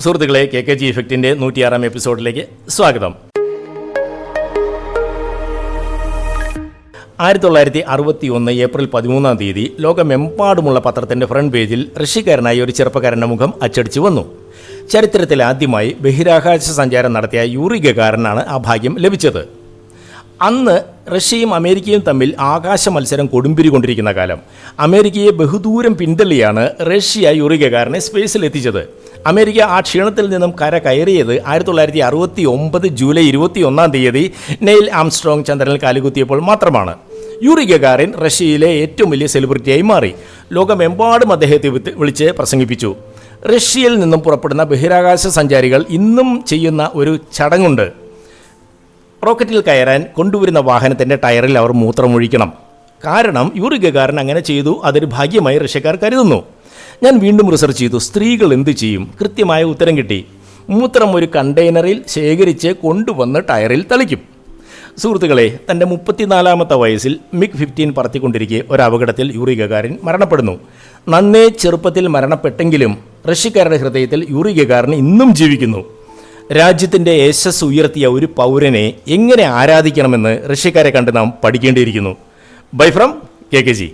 സുഹൃത്തുക്കളെ K K G ഇഫക്റ്റിന്റെ നൂറ്റിയാറാം എപ്പിസോഡിലേക്ക് സ്വാഗതം. ആയിരത്തി തൊള്ളായിരത്തി അറുപത്തി ഒന്ന് ഏപ്രിൽ പതിമൂന്നാം തീയതി ലോകമെമ്പാടുമുള്ള പത്രത്തിന്റെ ഫ്രണ്ട് പേജിൽ റഷ്യക്കാരനായ ഒരു ചെറുപ്പക്കാരന്റെ മുഖം അച്ചടിച്ചു വന്നു. ചരിത്രത്തിൽ ആദ്യമായി ബഹിരാകാശ സഞ്ചാരം നടത്തിയ യൂറി ഗഗാറിനാണ് ആ ഭാഗ്യം ലഭിച്ചത്. അന്ന് റഷ്യയും അമേരിക്കയും തമ്മിൽ ആകാശ മത്സരം കൊടുമ്പിരി കൊണ്ടിരിക്കുന്ന കാലം. അമേരിക്കയെ ബഹുദൂരം പിന്തള്ളിയാണ് റഷ്യ യൂറി ഗഗാറിനെ സ്പേസിൽ എത്തിച്ചത്. അമേരിക്ക ആ ക്ഷീണത്തിൽ നിന്നും കര കയറിയത് ആയിരത്തി തൊള്ളായിരത്തി അറുപത്തി ഒമ്പത് ജൂലൈ ഇരുപത്തി ഒന്നാം തീയതി നെയിൽ ആംസ്ട്രോങ് ചന്ദ്രനിൽ കാലുകുത്തിയപ്പോൾ മാത്രമാണ്. യൂറി ഗഗാറിൻ റഷ്യയിലെ ഏറ്റവും വലിയ സെലിബ്രിറ്റിയായി മാറി. ലോകമെമ്പാടും അദ്ദേഹത്തെ വിളിച്ച് പ്രസംഗിപ്പിച്ചു. റഷ്യയിൽ നിന്നും പുറപ്പെടുന്ന ബഹിരാകാശ സഞ്ചാരികൾ ഇന്നും ചെയ്യുന്ന ഒരു ചടങ്ങുണ്ട്. റോക്കറ്റിൽ കയറാൻ കൊണ്ടുവരുന്ന വാഹനത്തിന്റെ ടയറിൽ അവർ മൂത്രമൊഴിക്കണം. കാരണം യൂറി ഗഗാറിൻ അങ്ങനെ ചെയ്തു അതൊരു ഭാഗ്യമായി റഷ്യക്കാർ കരുതുന്നു. ഞാൻ വീണ്ടും റിസർച്ച് ചെയ്തു. സ്ത്രീകൾ എന്ത് ചെയ്യും? കൃത്യമായ ഉത്തരം കിട്ടി. മൂത്രം ഒരു കണ്ടെയ്നറിൽ ശേഖരിച്ച് കൊണ്ടുവന്ന് ടയറിൽ തളിക്കും. സുഹൃത്തുക്കളെ തന്റെ മുപ്പത്തിനാലാമത്തെ വയസ്സിൽ മിക് ഫിഫ്റ്റീൻ പറത്തിക്കൊണ്ടിരിക്കെ ഒരു അപകടത്തിൽ യൂറി ഗഗാറിൻ മരണപ്പെടുന്നു. നന്നേ ചെറുപ്പത്തിൽ മരണപ്പെട്ടെങ്കിലും റഷ്യക്കാരുടെ ഹൃദയത്തിൽ യൂറി ഗഗാറിൻ ഇന്നും ജീവിക്കുന്നു. രാജ്യത്തിന്റെ യശസ് ഉയർത്തിയ ഒരു പൗരനെ എങ്ങനെ ആരാധിക്കണമെന്ന് റഷ്യക്കാരെ കണ്ട് നാം പഠിക്കേണ്ടിയിരിക്കുന്നു. Bye from K K G